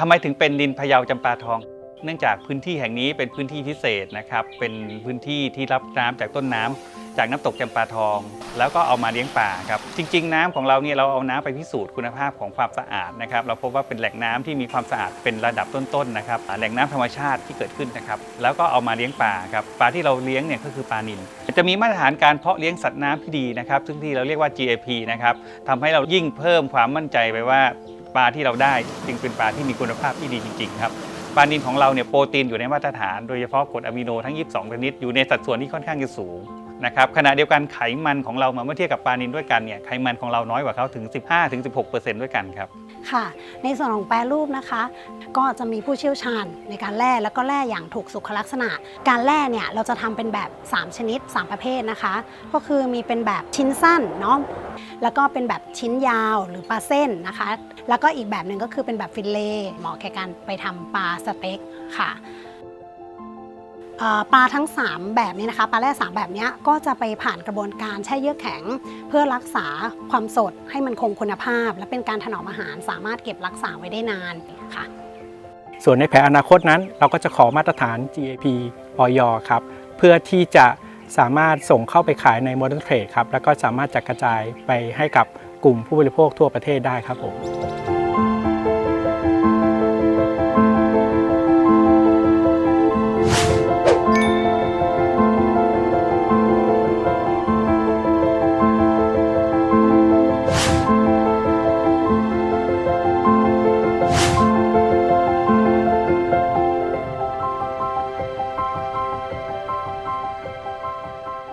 ทำไมถึงเป็นดินพะเยาจำปาทอง เนื่องจากพื้นที่แห่งนี้เป็นพื้นที่พิเศษนะครับ เป็นพื้นที่ที่รับน้ำจากต้นน้ำจากน้ำตกจำปาทอง แล้วก็เอามาเลี้ยงป่าครับ จริง ๆ น้ำของเราเนี่ยเราเอาน้ำไปพิสูจน์คุณภาพของความสะอาดนะครับ เราพบว่าเป็นแหล่งน้ำที่มีความสะอาดเป็นระดับต้นๆนะครับ แหล่งน้ำธรรมชาติที่เกิดขึ้นนะครับ แล้วก็เอามาเลี้ยงป่าครับ ปลาที่เราเลี้ยงเนี่ยก็คือปลานิลจะมีมาตรฐานการเพาะเลี้ยงสัตว์น้ำที่ดีนะครับ ซึ่งที่เราเรียกว่า GAP นะครับทำให้เรายิ่งเพิ่มความมั่นใจไปว่า ปลาที่เราได้จึงเป็นปลาที่มีคุณภาพที่ดีจริงๆครับปลานินของเราเนี่ยโปรตีนอยู่ในมาตรฐานโดยเฉพาะกรดอะมิโนทั้ง 22 ชนิดอยู่ในสัดส่วนที่ค่อนข้างจะสูงนะครับขณะเดียวกันไขมันของเรามาเมื่อเทียบกับปลานินด้วยกันเนี่ยไขมันของเราน้อยกว่าเขาถึง 15-16%ด้วยกันครับ ค่ะ ในส่วนของแปรรูปนะคะ ก็จะมีผู้เชี่ยวชาญในการแร่แล้วก็แร่อย่างถูกสุขลักษณะ การแร่เนี่ยเราจะทำเป็นแบบ 3 ชนิด 3 ประเภทนะคะ ก็คือมีเป็นแบบชิ้นสั้นเนาะแล้วก็เป็นแบบชิ้นยาวหรือปลาเส้นนะคะ แล้วก็อีกแบบหนึ่งก็คือเป็นแบบฟิลเล่เหมาะแก่การไปทำปลาสเต็กค่ะ ปลาทั้ง 3 แบบนี้นะคะปลาแร่สามแบบนี้ก็จะไปผ่านกระบวนการแช่เยือกแข็ง เพื่อรักษาความสดให้มันคงคุณภาพ และเป็นการถนอมอาหารสามารถเก็บรักษาไว้ได้นานค่ะ ส่วนในแผนอนาคตนั้น เราก็จะขอมาตรฐาน GAP ออยครับ เพื่อที่จะสามารถส่งเข้าไปขายใน Modern Trade ครับแล้วก็สามารถจะกระจายไปให้กับกลุ่มผู้บริโภคทั่วประเทศได้ครับผม